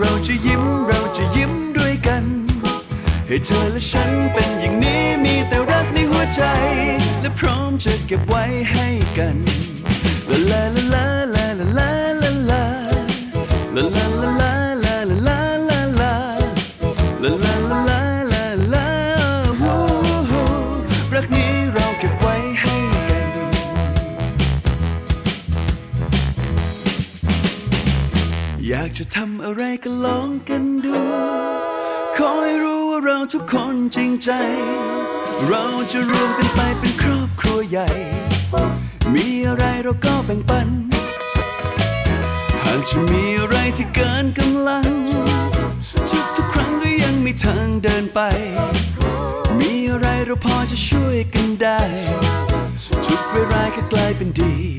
เราจะยิ้มเราจะยิ้มด้วยกัน ให้เธอและฉันเป็นอย่างนี้มีแต่รักในหัวใจ และพร้อมจะเก็บไว้ให้กันลาลาลาลาลาลาลาลาลาลาลาลาลาลาลาลาลาลา อยากจะทำอะไรก็ลองกันดูขอให้รู้ว่าเราทุกคนจริงใจ เราจะรวมกันไปเป็นครอบครัวใหญ่ มีอะไรเราก็แบ่งปัน หากจะมีอะไรที่เกินกำลัง ทุกทุกครั้งก็ยังมีทางเดินไป มีอะไรเราพอจะช่วยกันได้ ทุกเวลาก็กลายเป็นดี